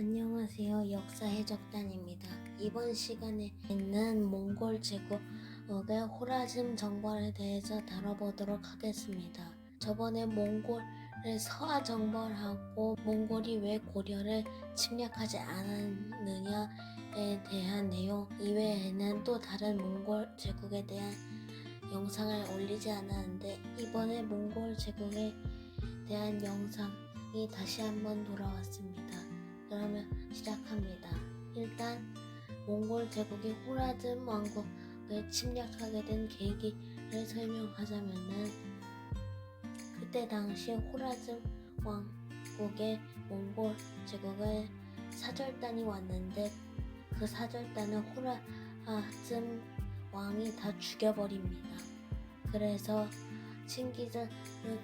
안녕하세요. 역사 해적단입니다. 이번 시간에는 몽골 제국의 호라즘 정벌에 대해서 다뤄보도록 하겠습니다. 저번에 몽골을 서하 정벌하고 몽골이 왜 고려를 침략하지 않았느냐에 대한 내용 이외에는 또 다른 몽골 제국에 대한 영상을 올리지 않았는데 이번에 몽골 제국에 대한 영상이 다시 한번 돌아왔습니다. 그러면 시작합니다. 일단 몽골 제국이 호라즘 왕국을 침략하게 된 계기를 설명하자면은 그때 당시 호라즘 왕국에 몽골 제국에 사절단이 왔는데 그 사절단을 호라즘 왕이 다 죽여버립니다. 그래서 칭기즈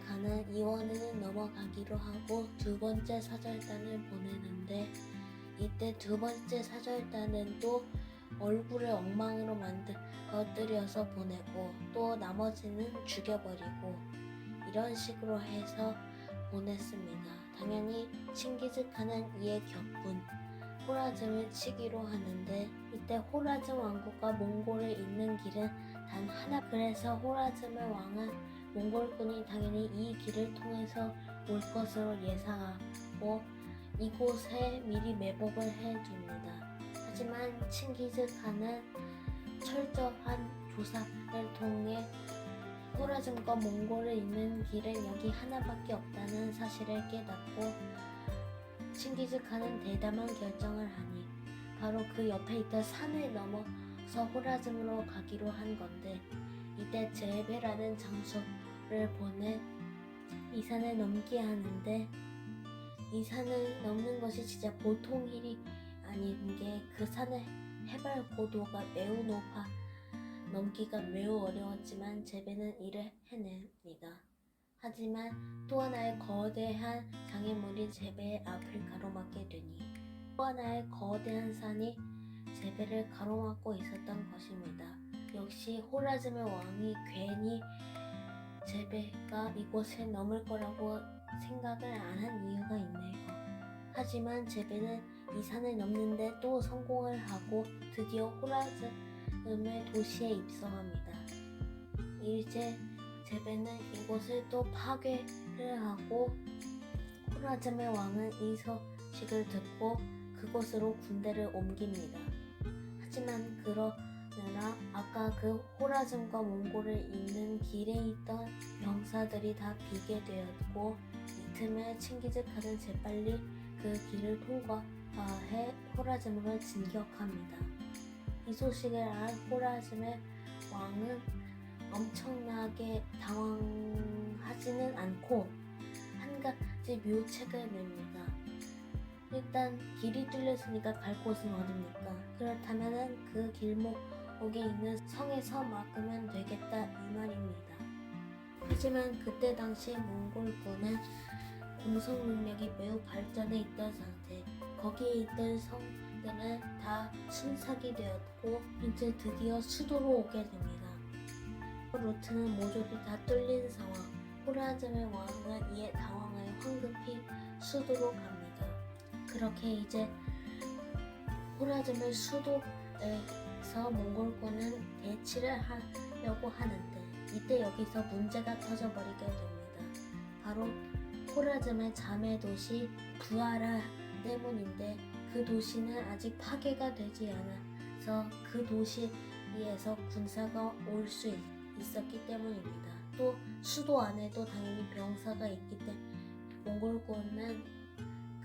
가는 이원을 넘어가기로 하고 두 번째 사절단을 보내는데 이때 두 번째 사절단은 또 얼굴을 엉망으로 만들어뜨려서 보내고 또 나머지는 죽여버리고 이런 식으로 해서 보냈습니다. 당연히 칭기즈 칸은 이에 격분 호라즘을 치기로 하는데 이때 호라즘 왕국과 몽골에 있는 길은 단 하나 그래서 호라즘의 왕은 몽골군이 당연히 이 길을 통해서 올 것으로 예상하고 이곳에 미리 매복을 해줍니다. 하지만 칭기즈 칸은 철저한 조사를 통해 호라즘과 몽골에 있는 길은 여기 하나밖에 없다는 사실을 깨닫고 칭기즈 칸은 대담한 결정을 하니 바로 그 옆에 있던 산을 넘어 서 호라즘으로 가기로 한 건데 이때 제베라는 장소를 보내 이 산을 넘게 하는데 이 산을 넘는 것이 진짜 보통 일이 아닌 게 그 산의 해발 고도가 매우 높아 넘기가 매우 어려웠지만 제베는 이를 해냅니다. 하지만 또 하나의 거대한 장애물이 제베의 앞을 가로막게 되니 또 하나의 거대한 산이 제베를 가로막고 있었던 것입니다. 역시 호라즘의 왕이 괜히 제베가 이곳을 넘을 거라고 생각을 안 한 이유가 있네요. 하지만 제베는 이 산을 넘는데 또 성공을 하고 드디어 호라즘의 도시에 입성합니다. 이제 제베는 이곳을 또 파괴를 하고 호라즘의 왕은 이 소식을 듣고 그곳으로 군대를 옮깁니다. 하지만 그러느라 아까 그 호라즘과 몽골을 잇는 길에 있던 병사들이 다 비게 되었고 이 틈에 칭기즈칸은 재빨리 그 길을 통과해 호라즘으로 진격합니다. 이 소식을 알 호라즘의 왕은 엄청나게 당황하지는 않고 한 가지 묘책을 냅니다. 일단 길이 뚫렸으니까 갈 곳은 어딥니까? 그렇다면 그 길목에 있는 성에서 막으면 되겠다 이 말입니다. 하지만 그때 당시 몽골군은 공성 능력이 매우 발전해 있던 상태. 거기에 있던 성들은 다 순삭이 되었고 이제 드디어 수도로 오게 됩니다. 루트는 모조리 다 뚫린 상황. 호라즘의 왕은 이에 당황하여 황급히 수도로 갑니다. 그렇게 이제 호라즘의 수도에서 몽골군은 대치를 하려고 하는데 이때 여기서 문제가 터져버리게 됩니다. 바로 호라즘의 자매 도시 부하라 때문인데 그 도시는 아직 파괴가 되지 않아서 그 도시에서 군사가 올 수 있었기 때문입니다. 또 수도 안에도 당연히 병사가 있기 때문에 몽골군은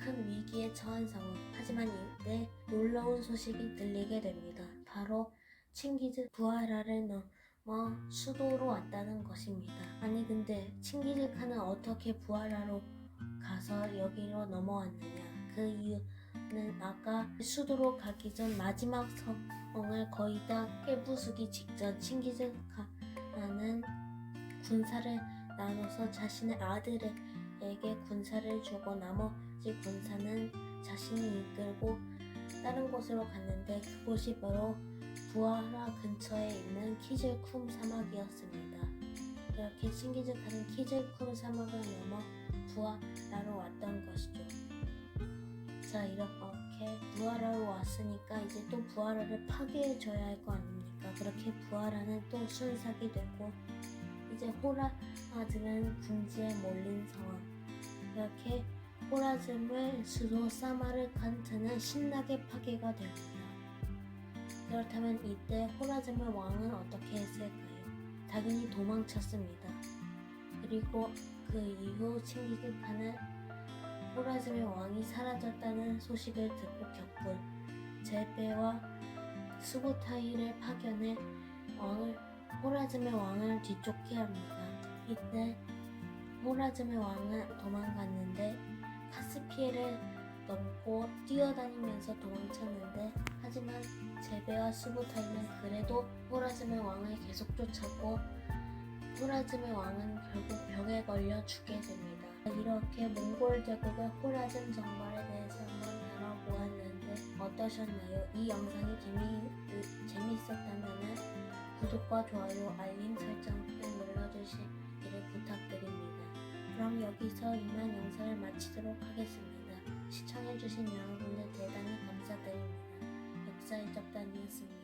큰 위기에 처한 상황. 하지만 이때 놀라운 소식이 들리게 됩니다. 바로 칭기즈 부하라를 넘어 수도로 왔다는 것입니다. 아니 근데 칭기즈 칸은 어떻게 부하라로 가서 여기로 넘어왔느냐? 그 이유는 아까 수도로 가기 전 마지막 성을 거의 다 깨부수기 직전 칭기즈 칸은 군사를 나눠서 자신의 아들에게 군사를 주고 나머 지 군사는 자신이 이끌고 다른 곳으로 갔는데 그곳이 바로 부하라 근처에 있는 키즐쿰 사막이었습니다. 이렇게 칭기즈칸은 키즐쿰 사막을 넘어 부하라로 왔던 것이죠. 자, 이렇게 부활하러 왔으니까 이제 또 부활을 파괴해줘야 할 거 아닙니까? 그렇게 부활하는 또 순삭이 되고 이제 호라즈는 궁지에 몰린 상황. 이렇게 호라즘을 수도 사마르칸트는 신나게 파괴가 됩니다. 그렇다면 이때 호라즘의 왕은 어떻게 했을까요? 당연히 도망쳤습니다. 그리고 그 이후 칭기즈칸은 호라즘의 왕이 사라졌다는 소식을 듣고 격분 제베와 수보타이를 파견해 왕을 호라즘의 왕을 뒤쫓게 합니다. 이때 호라즘의 왕은 도망갔는데 카스피해를 넘고 뛰어다니면서 도망쳤는데 하지만 제베와 수보타이는 그래도 호라즘의 왕을 계속 쫓았고 호라즘의 왕은 결국 병에 걸려 죽게 됩니다. 이렇게 몽골 제국의 호라즘 정발에 대해서 한번 다뤄보았는데 어떠셨나요? 이 영상이 재미, 재미있었다면 구독과 좋아요, 알림 설정 그럼 여기서 이만 영상을 마치도록 하겠습니다. 시청해주신 여러분들 대단히 감사드립니다. 역사의 접단이었습니다.